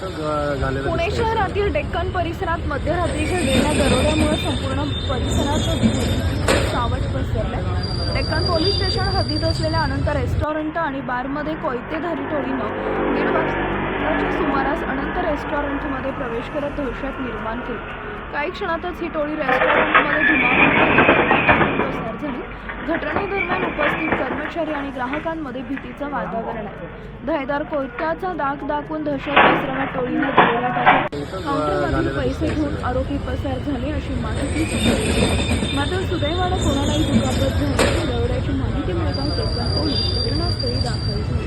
पुणे. शहरातील डेक्कन परिसरात मध्यरात्री घडलेल्या दरोड्यामुळे संपूर्ण परिसरात सावट पसरलंय डेक्कन पोलीस स्टेशन हद्दीत असलेल्या अनंत रेस्टॉरंट आणि बारमध्ये कोयतेधारी टोळीनं दीड वाजताच्या सुमारास अनंत रेस्टॉरंटमध्ये प्रवेश करत दहशत निर्माण केली काही क्षणातच ही टोळी रेस्टॉरंटमध्ये धुमाकूळ घटनेदरम्यान उपस्थित कर्मचारी आणि ग्राहकांमध्ये भीतीचं वातावरण आहे. धायदार कोयत्याचा दाग दाखवून दहशत पसरवणाऱ्या टोळीने दरोडा टाकला काउंटरमधून पैसे घेऊन आरोपी पसार झाले अशी माहिती मात्र सुदैवानं कोणालाही दुखापत झाली दरोड्याची माहिती मिळताच डेक्कन पोलीस घटनास्थळी दाखल झाले.